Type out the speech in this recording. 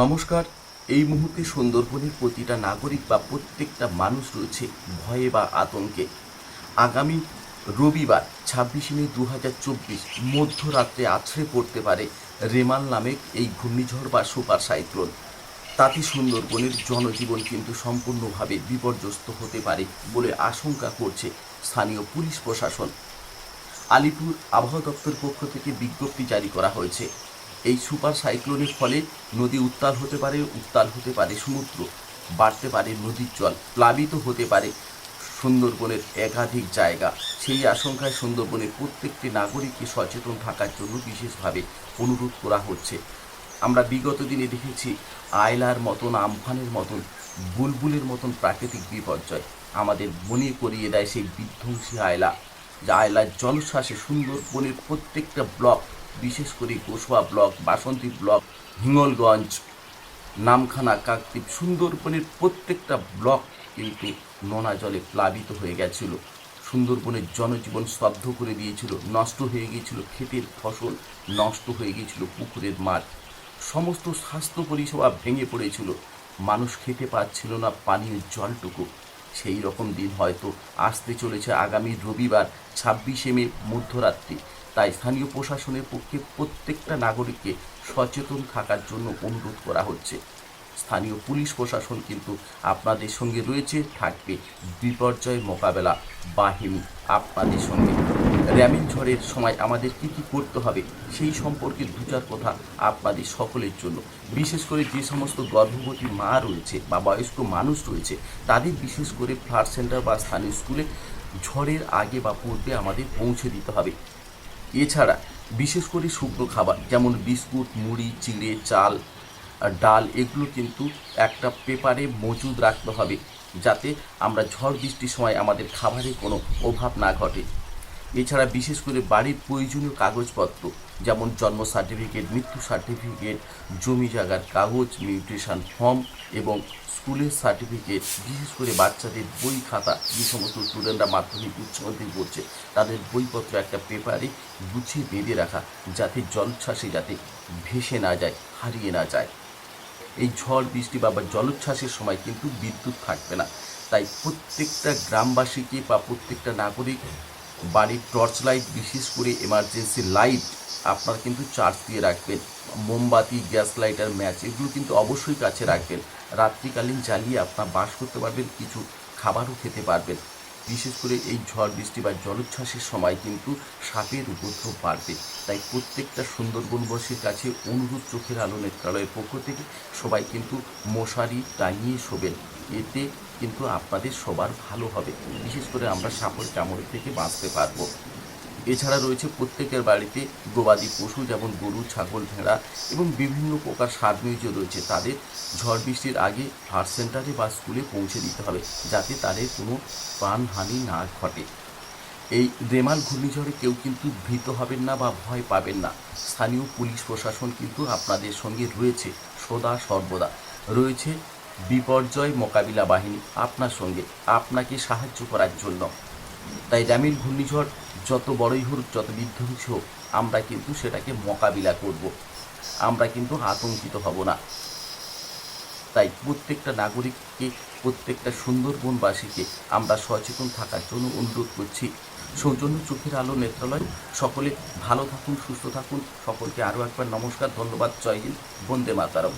নমস্কার। এই মুহূর্তে সুন্দরবনের প্রতিটা নাগরিক বা প্রত্যেকটা মানুষ রয়েছে ভয়ে বা আতঙ্কে। আগামী রবিবার, ছাব্বিশে মে দু হাজার চব্বিশ মধ্যরাত্রে আছড়ে পড়তে পারে রেমাল নামে এই ঘূর্ণিঝড় বা সুপার সাইক্লোন। তাতে সুন্দরবনের জনজীবন কিন্তু সম্পূর্ণভাবে বিপর্যস্ত হতে পারে বলে আশঙ্কা করছে স্থানীয় পুলিশ প্রশাসন। আলিপুর আবহাওয়া দপ্তর পক্ষ থেকে বিজ্ঞপ্তি জারি করা হয়েছে। এই সুপার সাইক্লোনের ফলে নদী উত্তাল হতে পারে, উত্তাল হতে পারে সমুদ্র, বাড়তে পারে নদীর জল, প্লাবিত হতে পারে সুন্দরবনের একাধিক জায়গা। সেই আশঙ্কায় সুন্দরবনের প্রত্যেকটি নাগরিককে সচেতন থাকার জন্য বিশেষভাবে অনুরোধ করা হচ্ছে। আমরা বিগত দিনে দেখেছি আয়লার মতন, আমফানের মতন, বুলবুলের মতন প্রাকৃতিক বিপর্যয়। আমাদের মনে করিয়ে দেয় সেই বিধ্বংসী আয়লা। যা আয়লার জলশ্বাসে সুন্দরবনের প্রত্যেকটা ব্লক বিশেষ করে গোসবা ব্লক, বাসন্তী ব্লক, হিঙ্গলগঞ্জ, নামখানা, কাকদ্বীপ, সুন্দরবনের প্রত্যেকটা ব্লক কিন্তু নোনা জলে প্লাবিত হয়ে গেছিল। সুন্দরবনের জনজীবন স্তব্ধ করে দিয়েছিল, নষ্ট হয়ে গিয়েছিল ক্ষেতের ফসল, নষ্ট হয়ে গিয়েছিল পুকুরের মাঠ। সমস্ত স্বাস্থ্য পরিষেবা ভেঙে পড়েছিল। মানুষ খেতে পাচ্ছিল না পানীয় জলটুকু। সেই রকম দিন হয়তো আসতে চলেছে আগামী রবিবার, ছাব্বিশে মে মধ্যরাত্রি। তাই স্থানীয় প্রশাসনের পক্ষে প্রত্যেকটা নাগরিককে সচেতন থাকার জন্য অনুরোধ করা হচ্ছে। স্থানীয় পুলিশ প্রশাসন কিন্তু আপনাদের সঙ্গে রয়েছে, থাকবে বিপর্যয় মোকাবেলা বাহিনী আপনাদের সঙ্গে। র্যামিন ঝড়ের সময় আমাদের কী কী করতে হবে সেই সম্পর্কে দু চার কথা আপনাদের সকলের জন্য। বিশেষ করে যে সমস্ত গর্ভবতী মা রয়েছে বা বয়স্ক মানুষ রয়েছে, তাদের বিশেষ করে ফ্লাড সেন্টার বা স্থানীয় স্কুলে ঝড়ের আগে বা পূর্বে আমাদের পৌঁছে দিতে হবে। এছাড়া বিশেষ করে শুকনো খাবার, যেমন বিস্কুট, মুড়ি, চিড়ে, চাল ডাল, এগুলো কিন্তু একটা পেপারে মজুদ রাখতে হবে যাতে আমরা ঝড় বৃষ্টির সময় আমাদের খাবারের কোনো অভাব না ঘটে। এছাড়া বিশেষ করে বাড়ির প্রয়োজনীয় কাগজপত্র, যেমন জন্ম সার্টিফিকেট মৃত্যু সার্টিফিকেট জমি জায়গার কাগজ মিউটেশন ফর্ম এবং স্কুলের সার্টিফিকেট বিশেষ করে বাচ্চাদের বই খাতা, যে সমস্ত স্টুডেন্টরা মাধ্যমিক, উচ্চ মাধ্যমিক পড়ছে, তাদের বইপত্র একটা পেপারে গুছিয়ে বেঁধে রাখা, যাতে জলোচ্ছ্বাসে যাতে ভেসে না যায়, হারিয়ে না যায়। এই ঝড়, বৃষ্টি বা বা জলোচ্ছ্বাসের সময় কিন্তু বিদ্যুৎ থাকবে না। তাই প্রত্যেকটা গ্রামবাসীকে বা প্রত্যেকটা নাগরিক বাড়ির টর্চ লাইট, বিশেষ করে এমার্জেন্সি লাইট আপনারা কিন্তু চার্জ দিয়ে রাখবেন। মোমবাতি, গ্যাস লাইটার, ম্যাচ, এগুলো কিন্তু অবশ্যই কাছে রাখবেন। রাত্রিকালীন জ্বালিয়ে আপনার বাস করতে পারবেন, কিছু খাবারও খেতে পারবেন। বিশেষ করে এই ঝড়, বৃষ্টি বা জলোচ্ছ্বাসের সময় কিন্তু সাপের উপদ্রব বাড়বে। তাই প্রত্যেকটা সুন্দরবনবাসীর কাছে অনুরোধ, চোখের আলো নেত্রালয়ের পক্ষ থেকে সবাই কিন্তু মশারি টাঙিয়ে শোবেন। এতে কিন্তু আপনাদের সবার ভালো হবে। বিশেষ করে আমরা সাপের কামড় থেকে বাঁচতে পারব। এছাড়া রয়েছে প্রত্যেকের বাড়িতে গবাদি পশু যেমন গরু, ছাগল, ভেড়া এবং বিভিন্ন প্রকার সার রয়েছে। তাদের ঝড় বৃষ্টির আগে হার্ট সেন্টারে বা স্কুলে পৌঁছে দিতে হবে যাতে তাদের কোনো প্রাণহানি না ঘটে। এই রেমাল ঘূর্ণিঝড়ে কেউ কিন্তু ভীত হবেন না বা ভয় পাবেন না। স্থানীয় পুলিশ প্রশাসন কিন্তু আপনাদের সঙ্গে রয়েছে সদা সর্বদা। রয়েছে বিপর্যয় মোকাবিলা বাহিনী আপনার সঙ্গে, আপনাকে সাহায্য করার জন্য। তাই র্যামিল ঘূর্ণিঝড় যত বড়ই হোক, যত বিধ্বংসী হোক, আমরা কিন্তু সেটাকে মোকাবিলা করব। আমরা কিন্তু আতঙ্কিত হব না। তাই প্রত্যেকটা নাগরিককে, প্রত্যেকটা সুন্দরবনবাসীকে আমরা সচেতন থাকার জন্য অনুরোধ করছি। সৌজন্য চোখের আলো নেত্রালয়, সকলে ভালো থাকুন, সুস্থ থাকুন। সকলকে আরও একবার নমস্কার, ধন্যবাদ, জয় হিন্দ, বন্দে মাতারম।